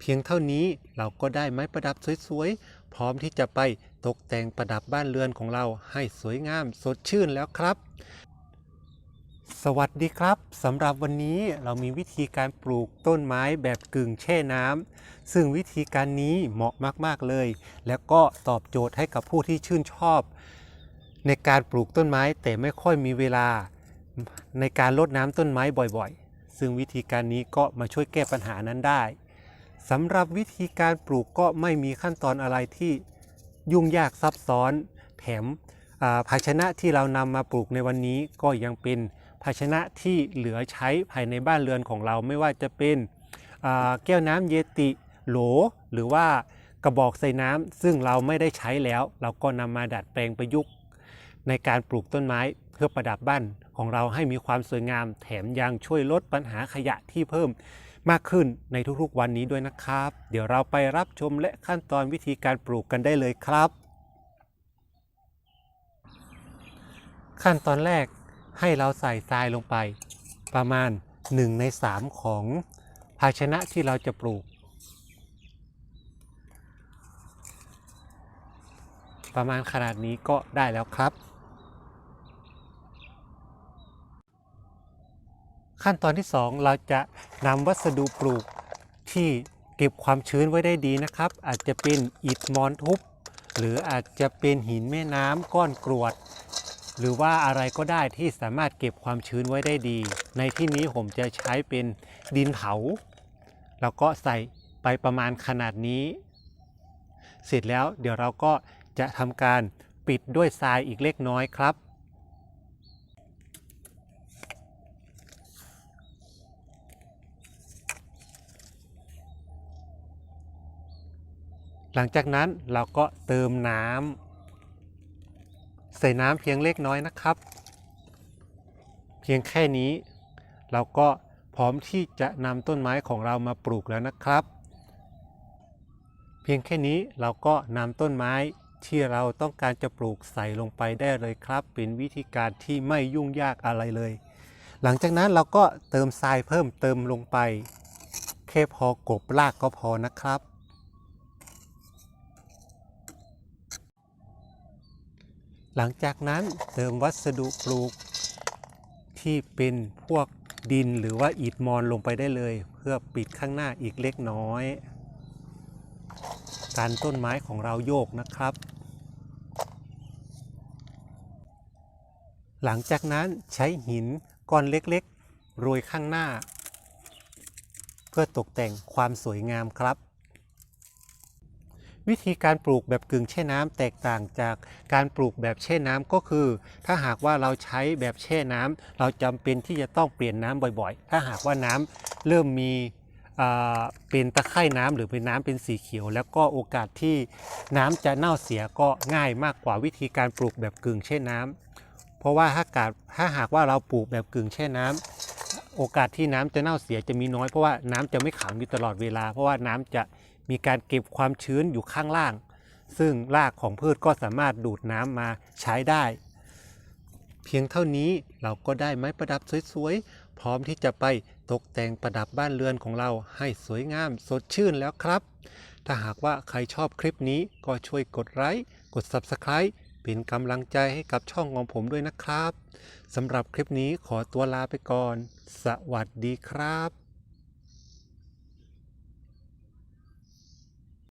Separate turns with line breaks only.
เพียงเท่านี้เราก็ได้ไม้ประดับสวยๆ พร้อมที่จะไปตกแต่งประดับบ้านเรือนของเราให้สวยงามสดชื่นแล้วครับ สวัสดีครับสำหรับวันนี้เรามีวิธีการปลูกต้นไม้แบบกึ่งแช่น้ำซึ่งวิธีการนี้เหมาะมากๆเลย และก็ตอบโจทย์ให้กับผู้ที่ชื่นชอบ ในการปลูกต้นไม้แต่ไม่ค่อยมีเวลาในการรดน้ำต้นไม้บ่อยๆ ซึ่งวิธีการนี้ก็มาช่วยแก้ปัญหานั้นได้ สำหรับวิธีการปลูกก็ไม่มีขั้นตอนอะไรที่ยุ่งยากซับซ้อน แถมภาชนะที่เรานำมาปลูกในวันนี้ก็ยังเป็นภาชนะที่เหลือใช้ภายในบ้านเรือนของเราไม่ว่าจะเป็นแก้วน้ำเยติโหล หรือว่ากระบอกใส่น้ำซึ่งเราไม่ได้ใช้แล้ว เราก็นำมาดัดแปลงประยุกต์ ในการปลูกต้นไม้เพื่อประดับบ้านของเราให้มีความสวยงาม แถมยังช่วยลดปัญหาขยะที่เพิ่ม มากขึ้นในทุกๆวันนี้ด้วยนะครับ เดี๋ยวเราไปรับชมและขั้นตอนวิธีการปลูกกันได้เลยครับ ขั้นตอนแรกให้เราใส่ทรายลงไป ประมาณ 1 ใน 3 ของภาชนะที่เราจะปลูก ประมาณขนาดนี้ก็ได้แล้วครับ ขั้นตอนที่ 2 เราจะนำวัสดุปลูกที่เก็บความชื้นไว้ได้ดีนะครับ อาจจะเป็นอิฐมอนทุบ หรืออาจจะเป็นหินแม่น้ำก้อนกรวด หรือว่าอะไรก็ได้ที่สามารถเก็บความชื้นไว้ได้ดี ในที่นี้ผมจะใช้เป็นดินเผา แล้วก็ใส่ไปประมาณขนาดนี้ เสร็จแล้วเดี๋ยวเราก็จะทำการปิดด้วยทรายอีกเล็กน้อยครับ หลังจากนั้นเราก็เติมน้ำใส่น้ำเพียงเล็กน้อยนะครับ เพียงแค่นี้ เราก็พร้อมที่จะนำต้นไม้ของเรามาปลูกแล้วนะครับ เพียงแค่นี้เราก็นำต้นไม้ที่เราต้องการจะปลูกใส่ลงไปได้เลยครับ เป็นวิธีการที่ไม่ยุ่งยากอะไรเลย หลังจากนั้นเราก็เติมทรายเพิ่มเติมลงไป แค่พอกบรากก็พอนะครับ หลังจากนั้นเติมวัสดุปลูก ที่เป็นพวกดินหรือว่าอิฐมอนลงไปได้เลย เพื่อปิดข้างหน้าอีกเล็กน้อย การต้นไม้ของเราโยกนะครับ หลังจากนั้นใช้หินก้อนเล็กๆ โรยข้างหน้า เพื่อตกแต่งความสวยงามครับ วิธีการปลูกแบบกึ่งแช่น้ำแตกต่างจากการปลูกแบบแช่น้ำก็คือ ถ้าหากว่าเราใช้แบบแช่น้ำเราจำเป็นที่จะต้องเปลี่ยนน้ำบ่อยๆ ถ้าหากว่าน้ำเริ่มมีเป็นตะไคร่น้ำหรือเป็นน้ำเป็นสีเขียว แล้วก็โอกาสที่น้ำจะเน่าเสียก็ง่ายมากกว่าวิธีการปลูกแบบกึ่งแช่น้ำเพราะว่าถ้ากาศถ้าหากว่าเราปลูกแบบกึ่งแช่น้ำโอกาสที่น้ำจะเน่าเสียจะมีน้อยเพราะว่าน้ำจะไม่ขังอยู่ตลอดเวลา เพราะว่าน้ำจะ มีการเก็บความชื้นอยู่ข้างล่าง ซึ่งรากของพืชก็สามารถดูดน้ำมาใช้ได้ เพียงเท่านี้เราก็ได้ไม้ประดับสวยๆ พร้อมที่จะไปตกแต่งประดับบ้านเรือนของเราให้สวยงามสดชื่นแล้วครับ ถ้าหากว่าใครชอบคลิปนี้ก็ช่วยกดไลค์กด Subscribe เป็นกำลังใจให้กับช่องของผมด้วยนะครับ สำหรับคลิปนี้ขอตัวลาไปก่อน สวัสดีครับ